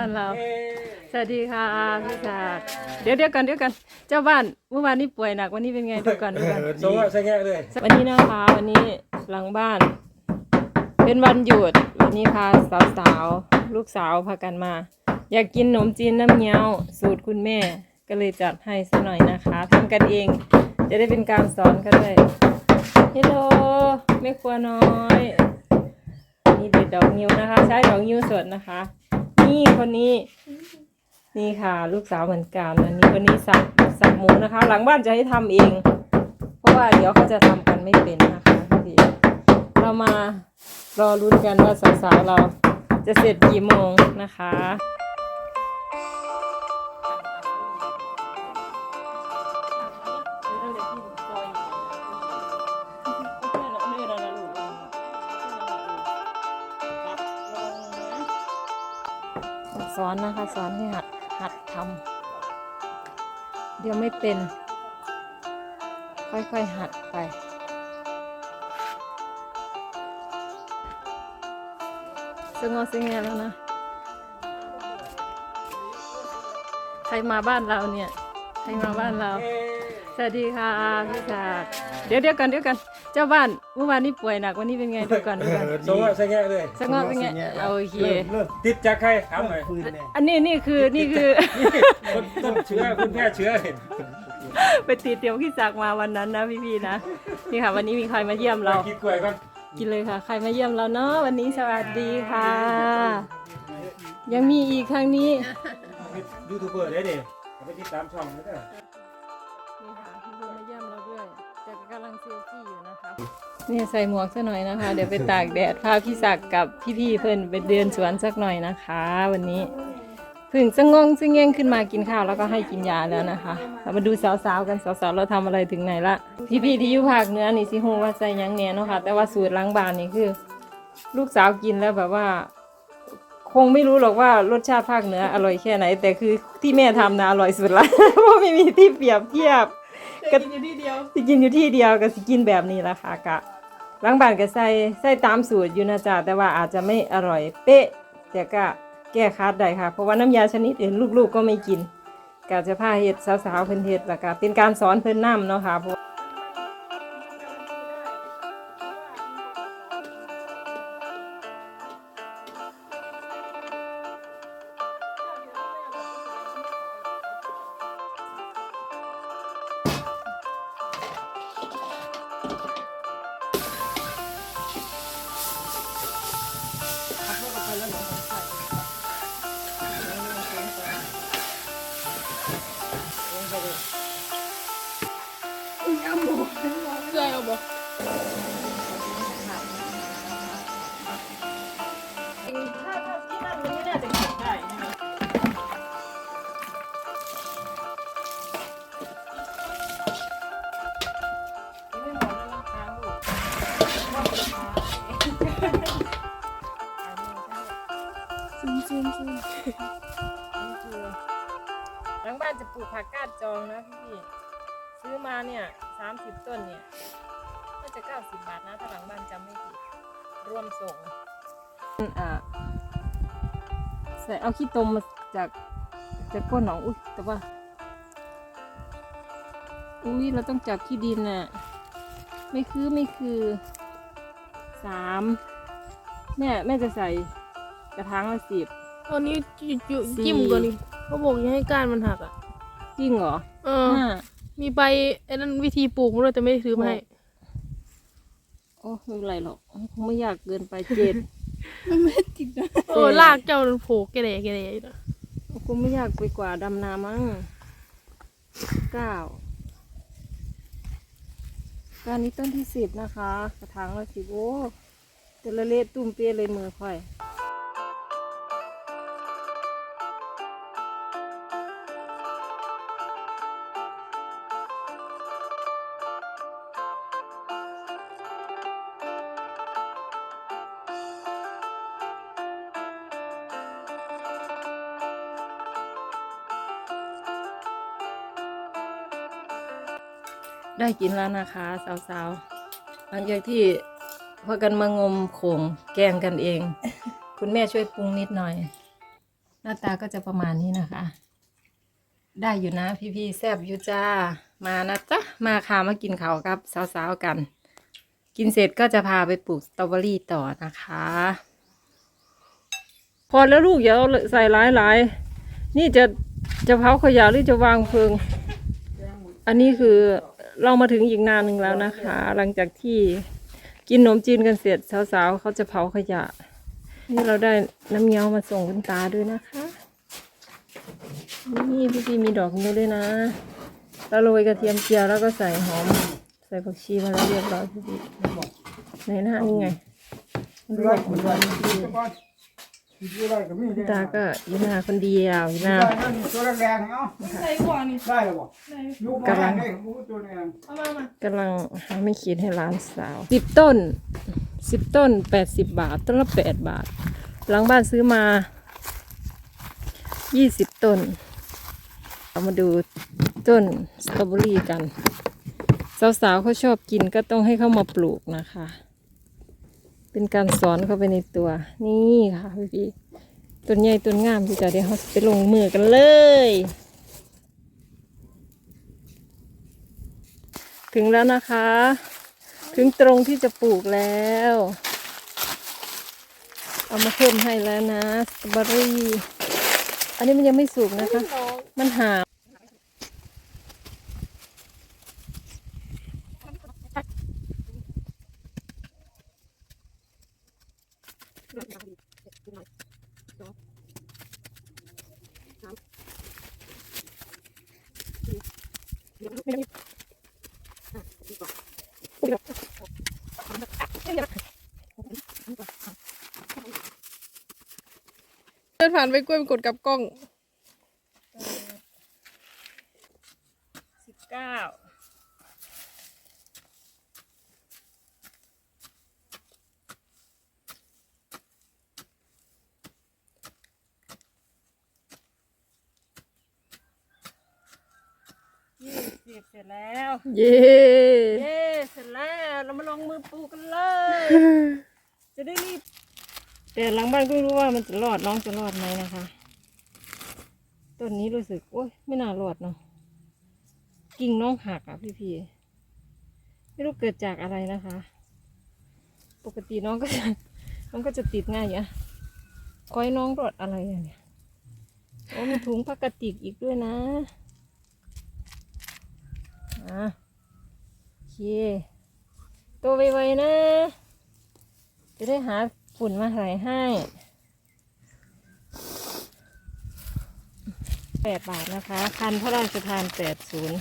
บ้านเรา สวัสดีค่ะพี่ศักดิ์เดี๋ยวเดี๋ยวกันเดี๋ยวกันเจ้าบ้านเมื่อวานนี้ป่วยหนักวันนี้เป็นไงดูก่อนดูก่อนโซ่ใช่แง่เลยวันนี้นะคะวันนี้หลังบ้าน เป็นวันหยุดวันนี้พาสาวๆลูกสาวพากันมา อยากกินขนมจีนน้ำเงี้ยวสูตรคุณแม่ก็เลยจัดให้สักหน่อยนะคะทำกันเอง จะได้เป็นการสอนกันด้วยเฮลโลแม่ครัวน้อย นี่เด็ดดอกงิ้วนะคะ ใช้ดอกงิ้วสดนะคะ นี่คนนี้ นี่ค่ะ ลูกสาวเหมือนกันอันนี้วันนี้สับสับหมูนะคะ หลังบ้านจะให้ทำเอง เพราะว่าเดี๋ยวเขาจะทำกันไม่เป็นนะคะทีเรามารอรุ้นกันว่าสาวๆเราจะเสร็จกี่โมงนะคะ อนนะคะสอนให้หัดหัดทำเดี๋ยวไม่เป็น ค่อยๆหัดไป สงบสงแงแล้วนะ ใครมาบ้านเราเนี่ย ใครมาบ้านเรา สวัสดีค่ะพี่ศักดิ์เดี๋ยวเดี๋ยวกันเดี๋ยวกัน เจ้าบ้านเมื่อวานนี้ป่วยหนักวันนี้เป็นไงดูก่อนดูก่อนโซ่ใช่แง่เลยสงบเป็นไงเอาโอเค เริ่มติดจากใครถามหน่อยปืนเนี่ยอันนี้นี่คือนี่คือคนต้นเชื้อคุณแม่เชื้อเห็นไปติดเตียวพี่ศักดิ์มาวันนั้นนะพี่ๆนะนี่ค่ะ วันนี้มีใครมาเยี่ยมเรา กินกล้วยก่อนกินเลยค่ะ ใครมาเยี่ยมเราเนาะวันนี้สวัสดีค่ะ ยังมีอีกครั้งนี้ยูทูบเบอร์ได้ดิเอาไปติดตามช่องนะจ๊ะ นี่ใส่หมวกซะหน่อยนะคะ เดี๋ยวไปตากแดดพาพี่ศักดิ์กับพี่ๆเพื่อนไปเดินสวนสักหน่อยนะคะ วันนี้เพึ่งสงงซึ่งเง่งขึ้นมากินข้าวแล้วก็ให้กินยาแล้วนะคะเรามาดูสาวๆกันสาวๆเราทำอะไรถึงไหนละพี่ๆที่อยู่ภาคเหนือนี่สิฮู้ว่าใส่หยังแหน่เนาะค่ะ แต่ว่าสูตรล้างบานนี่คือ ลูกสาวกินแล้วแบบว่า คงไม่รู้หรอกว่ารสชาติภาคเหนืออร่อยแค่ไหน แต่คือที่แม่ทำนะอร่อยสุดละ เพราะไม่มีที่เปรียบเทียบก็กินอยู่ที่เดียว สิกินอยู่ที่เดียวก็สิกินแบบนี้ละค่ะกะ บางบ้านก็ใส่ใส่ตามสูตรอยู่นะจ๊ะแต่ว่าอาจจะไม่อร่อยเป๊ะ แต่ก็แก้คัดได้ค่ะ เพราะว่าน้ำยาชนิดอื่นลูกๆก็ไม่กินก็จะพาเห็ดสาวๆเพิ่นเห็ดแล้วก็เป็นการสอนเพิ่นน้ำเนาะค่ะานจะปลูกผักกาดจองนะพี่พี่ๆซื้อมาเนี่ยสามสิบต้นเนี่ยก็จะเก้าสิบบาทนะถ้าหลังบ้านจำไม่ผิดรวมส่งอ่าใส่เอาขี้ตมมาจากจากก้นหนองอุ้ยแต่ว่าอุ้ยเราต้องจับขี้ดินน่ะไม่คือไม่คือสามแม่แม่จะใส่กระถางละสิบตอนนี้จุจุสี่จิ้มก่อนดิเขาบอกอยังให้ก้านมันหักอะ จริงเหรอเออ ห้ามีใบไอ้นั่นวิธีปลูกมันด้วยแต่ไม่ได้ซื้อมาให้ โอ้ไม่เป็นไรหรอกคงไม่อยากเกินไปเจ็ดเออ ลากเจ้ามันโผล่แกแดแกแดอยู่นะคงไม่อยากไปกว่าดำนามั้งเก้าการนี้ต้นที่สิบนะคะ กระถางละสิบโอ้แต่ละเละตุ้มเปี้ยเลยมือค่อย ได้กินแล้วนะคะ สาวๆ หลังจากที่พากันมางมโขงแกงกันเอง คุณแม่ช่วยปรุงนิดหน่อย หน้าตาก็จะประมาณนี้นะคะ ได้อยู่นะพี่ๆแซบอยู่จ้า มานะจ๊ะ มาค่ะมากินเขากับสาวๆกัน กินเสร็จก็จะพาไปปลูกสตรอเบอรี่ต่อนะคะ พอแล้วลูกอย่าเอาใส่หลายๆนี่จะจะเผาขยะหรือจะวางเพลิง อันนี้คือ เรามาถึงอีกนานหนึ่งแล้วนะคะ หลังจากที่กินขนมจีนกันเสร็จสาวๆเขาจะเผาขยะ นี่เราได้น้ำเงี้ยวมาส่งคุณตาด้วยนะคะ นี่พี่ๆมีดอกนิ้วด้วยนะแล้วโรยกระเทียมเจียวแล้วก็ใส่หอม ใส่ผักชีมาแล้วเรียบร้อยพี่ๆในหน้านี่ไงมันรวบ หมดเลยพี่คุณตาก็อยู่หน้าคนเดียวอยู่หน้าตัวแรงๆเนาะใส่ก่อนนี่ได้หรอบ่ลูกมาได้กูตัวแรงเอามามากำลังหาไม่ขีดให้ร้านสาวสิบต้นสิบต้นแปดสิบบาท ต้นละแปดบาท หลังบ้านซื้อมายี่สิบต้น เรามาดูต้นสตรอเบอรี่กัน สาวๆเขาชอบกินก็ต้องให้เข้ามาปลูกนะคะ เป็นการสอนเข้าไปในตัว นี่ค่ะพี่ๆต้นใหญ่ต้นงามที่จะได้เขาไปลงมือกันเลย ถึงแล้วนะคะ ถึงตรงที่จะปลูกแล้ว เอามาเพิ่มให้แล้วนะสตรอเบอรี่ อันนี้มันยังไม่สุกนะคะ มันหาม เดินผ่านไปกล้วยไปกดกับกล้องสิบเก้ายี่สิบ เสร็จแล้ว เย้เย้เสร็จแล้วเรามาลงมือปลูกกันเลย จะได้รีบแต่หลังบ้านก็ไม่รู้ว่ามันจะรอดน้องจะรอดไหมนะคะต้นนี้รู้สึกโอ้ยไม่น่ารอดเนาะกิ่งน้องหักอะพี่พีไม่รู้เกิดจากอะไรนะคะ ปกติน้องก็จะน้องก็จะติดง่ายอยู่อะคอยน้องรอดอะไรอะเนี่ยโอ้มีถุงพลาสติกอีกด้วยนะ อะโอเคตัวไวๆนะ จะได้หาฝุ่นมาใส่ให้แปดบาทนะคะ คันพระราชทานแปดศูนย์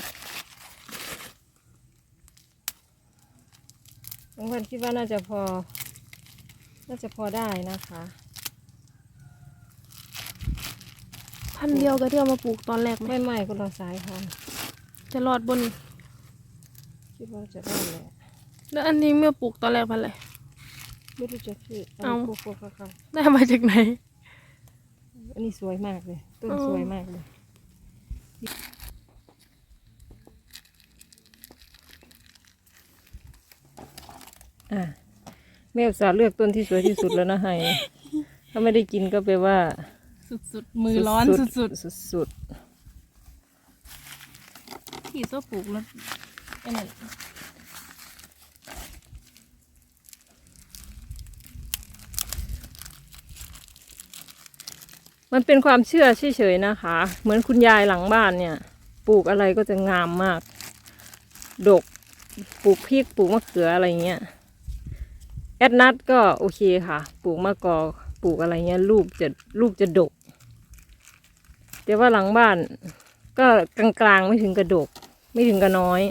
บางคนคิดว่าน่าจะพอ น่าจะพอได้นะคะ พันเดียวกับที่เอามาปลูกตอนแรกไหมไม่ไม่ก็ราสายพันธุ์จะรอดบน คิดว่าจะได้แหละแล้วอันนี้เมื่อปลูกตอนแรกพันอะไรไม่รู้จะชื่อเอาพวกพวกเขาได้มาจากไหน อันนี้สวยมากเลย ต้นอ๋อสวยมากเลยอะแม่อุตส่าห์เลือกต้นที่สวยที่สุดแล้วนะไฮถ้าไม่ได้กินก็แปลว่า สุดๆ มือร้อนสุดสุดสุดๆที่โซ่ปลูกแล้วไอ้นั่นมันเป็นความเชื่อเฉยๆนะคะ เหมือนคุณยายหลังบ้านเนี่ย ปลูกอะไรก็จะงามมาก ดก ปลูกพริก ปลูกมะเขืออะไรเงี้ย แอดนัทก็โอเคค่ะ ปลูกมะกอกปลูกอะไรเงี้ยลูกจะลูกจะดก แต่ว่าหลังบ้าน ก็กลางๆไม่ถึงกระดก ไม่ถึงกระน้อย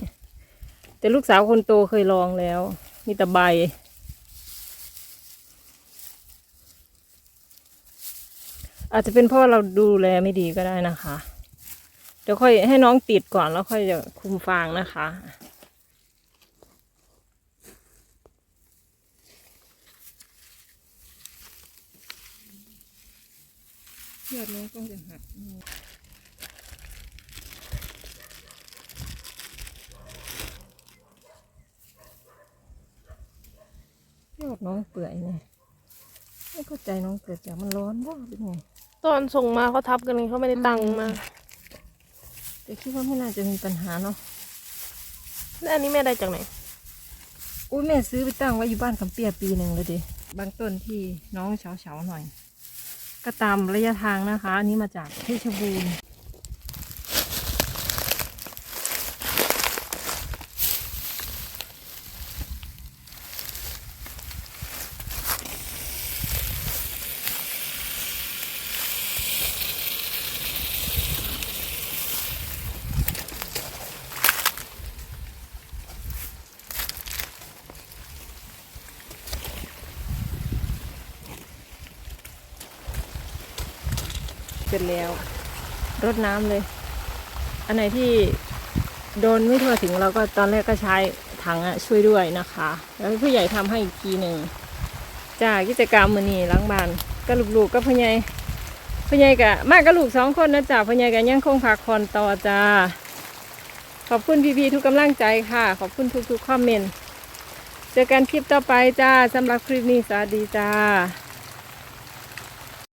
แต่ลูกสาวคนโตเคยลองแล้ว มีแต่ใบ อาจจะเป็นเพราะเราดูแลไม่ดีก็ได้นะคะ เดี๋ยวค่อยให้น้องติดก่อนแล้วค่อยจะคุมฟางนะคะยอดนี้ก็จะหัก ดน้องเปื่อยเนี่ยไม่เข้าใจน้องเกิดจากมันร้อนว่าหรือไงตอนส่งมาเขาทับกันเขาไม่ได้ตังค์มา แต่คิดว่าไม่น่าจะมีปัญหาเนาะแล้วอันนี้แม่ได้จากไหนอุ้ยแม่ซื้อไปตั้งไว้อยู่บ้านคำเปียปีหนึ่งเลยดิบางต้นที่น้องเฉาๆหน่อย ก็ตามระยะทางนะคะ อันนี้มาจากเพชรบูรณ์ ร็จแล้วรดน้ำเลย อันไหนที่โดนไม่ทั่วถึงเราก็ตอนแรกก็ใช้ถังอะช่วยด้วยนะคะ แล้วผู้ใหญ่ทำให้อีกทีหนึ่งจากกิจกรรมมือนีล้างบานก็ลูกๆก็พ่อใหญ่พ่อใหญ่กะมากกับลูกสองคนนะจ๊ะพ่อใหญ่กะยังคงพักคอนต่อจ้าขอบคุณพี่ๆทุกกำลังใจค่ะ ขอบคุณทุกๆคอมเมนต์เจอกันคลิปต่อไปจ้าสำหรับคลิปนี้สวัสดีจ้า